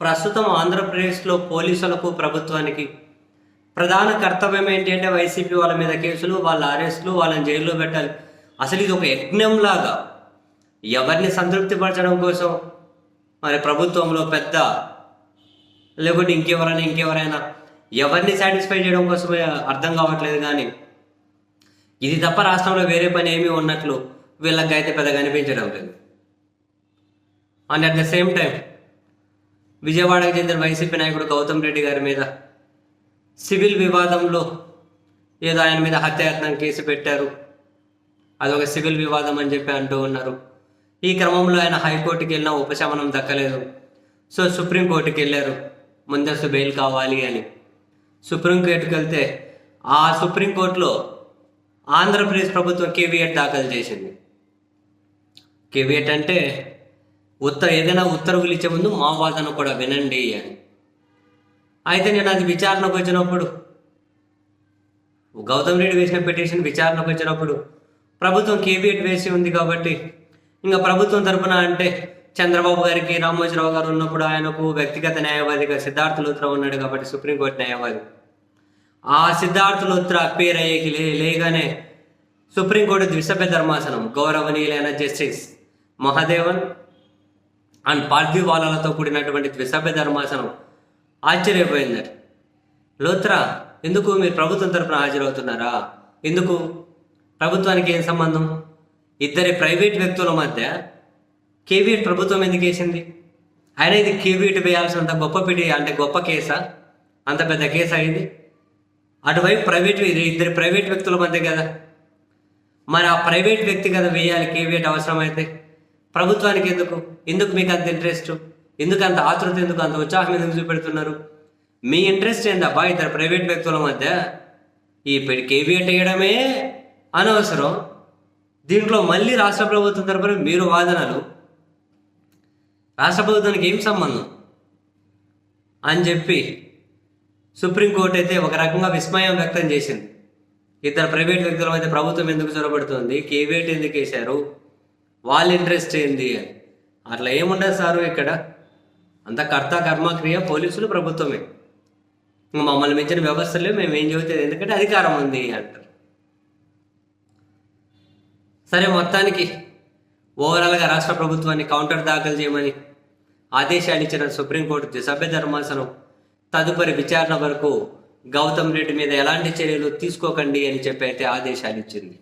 ప్రస్తుతం ఆంధ్రప్రదేశ్లో పోలీసులకు ప్రభుత్వానికి ప్రధాన కర్తవ్యం ఏంటంటే వైసీపీ వాళ్ళ మీద కేసులు వాళ్ళ అరెస్టులు వాళ్ళని జైల్లో పెట్టాలి. అసలు ఇది ఒక యజ్ఞంలాగా ఎవరిని సంతృప్తిపరచడం కోసం మరి ప్రభుత్వంలో పెద్ద లేకుంటే ఇంకెవరైనా ఇంకెవరైనా ఎవరిని సాటిస్ఫై చేయడం కోసమే అర్థం కావట్లేదు కానీ ఇది తప్ప రాష్ట్రంలో వేరే పని ఏమీ ఉన్నట్లు వీళ్ళకైతే పెద్దగా అనిపించడం లేదు. And at the same time విజయవాడకు చెందిన వైసీపీ నాయకుడు గౌతమ్ రెడ్డి గారి మీద సివిల్ వివాదంలో ఏదో ఆయన మీద హత్యాయత్నం కేసు పెట్టారు. అదొక సివిల్ వివాదం అని చెప్పి అంటూ ఉన్నారు. ఈ క్రమంలో ఆయన హైకోర్టుకి వెళ్ళిన ఉపశమనం దక్కలేదు. సో సుప్రీంకోర్టుకి వెళ్ళారు. ముందస్తు బెయిల్ కావాలి అని. సుప్రీంకోర్టుకి వెళ్తే ఆ సుప్రీంకోర్టులో ఆంధ్రప్రదేశ్ ప్రభుత్వం కేవీఎట్ దాఖలు చేసింది. కేవీఎట్ అంటే ఉత్తర ఏదైనా ఉత్తర్వులు ఇచ్చే ముందు మా వాదన కూడా వినండి అని. అయితే నేను అది విచారణకు వచ్చినప్పుడు గౌతమ్ రెడ్డి వేసిన పిటిషన్ విచారణకు వచ్చినప్పుడు ప్రభుత్వం కేబినెట్ వేసి ఉంది కాబట్టి ఇంకా ప్రభుత్వం తరపున అంటే చంద్రబాబు గారికి రామోజీరావు గారు ఉన్నప్పుడు ఆయనకు వ్యక్తిగత న్యాయవాదిగా సిద్ధార్థ లూత్రా ఉన్నాడు కాబట్టి సుప్రీంకోర్టు న్యాయవాది. ఆ సిద్ధార్థ లూత్రా పేరు అయ్యేకి లే లేగానే సుప్రీంకోర్టు ద్విసభ్య ధర్మాసనం గౌరవనీయులైన జస్టిస్ మహాదేవన్ అండ్ పార్థివాలతో కూడినటువంటి ద్విసభ్య ధర్మాసనం ఆశ్చర్యపోయిందట. లోత్రా ఎందుకు మీరు ప్రభుత్వం తరపున హాజరవుతున్నారా? ఎందుకు? ప్రభుత్వానికి ఏం సంబంధం? ఇద్దరి ప్రైవేట్ వ్యక్తుల మధ్య కేవీఎట్ ప్రభుత్వం ఎందుకు వేసింది? అయినా ఇది కేవీఎట్ వేయాల్సినంత గొప్ప పిడి అంటే గొప్ప కేసా? అంత పెద్ద కేసు అయింది అటువైపు ప్రైవేట్ ఇద్దరు ప్రైవేట్ వ్యక్తుల మధ్య కదా. మరి ఆ ప్రైవేట్ వ్యక్తి కదా వేయాలి కేవీఎట్ అవసరమైతే. ప్రభుత్వానికి ఎందుకు? ఎందుకు మీకు అంత ఇంట్రెస్ట్ ఎందుకు అంత ఆతృత? ఎందుకు అంత ఉత్సాహం ఎందుకు చూపెడుతున్నారు? మీ ఇంట్రెస్ట్ ఏందబ్బా ఇద్దరు ప్రైవేట్ వ్యక్తుల మధ్య ఈ కేవీఎట్ వేయడమే అనవసరం. దీంట్లో మళ్ళీ రాష్ట్ర ప్రభుత్వం తరపున మీరు వాదనలు. రాష్ట్ర ప్రభుత్వానికి ఏం సంబంధం? అని చెప్పి సుప్రీంకోర్టు అయితే ఒక రకంగా విస్మయం వ్యక్తం చేసింది. ఇద్దరు ప్రైవేట్ వ్యక్తుల మధ్య ప్రభుత్వం ఎందుకు చొరబడుతుంది? కేవీఎట్ ఎందుకు వేశారు? వాళ్ళ ఇంట్రెస్ట్ ఏంది? అని అట్లా ఏముండదు సారు ఇక్కడ. అంత కర్త కర్మక్రియ పోలీసులు ప్రభుత్వమే. మమ్మల్ని మించిన వ్యవస్థలే మేము ఏం చెబుతుంది? ఎందుకంటే అధికారం ఉంది అంటారు. సరే మొత్తానికి ఓవరాల్గా రాష్ట్ర ప్రభుత్వాన్ని కౌంటర్ దాఖలు చేయమని ఆదేశాలు ఇచ్చిన సుప్రీంకోర్టు సభ్య ధర్మాసనం తదుపరి విచారణ వరకు గౌతమ్ రెడ్డి మీద ఎలాంటి చర్యలు తీసుకోకండి అని చెప్పి అయితే ఆదేశాలు ఇచ్చింది.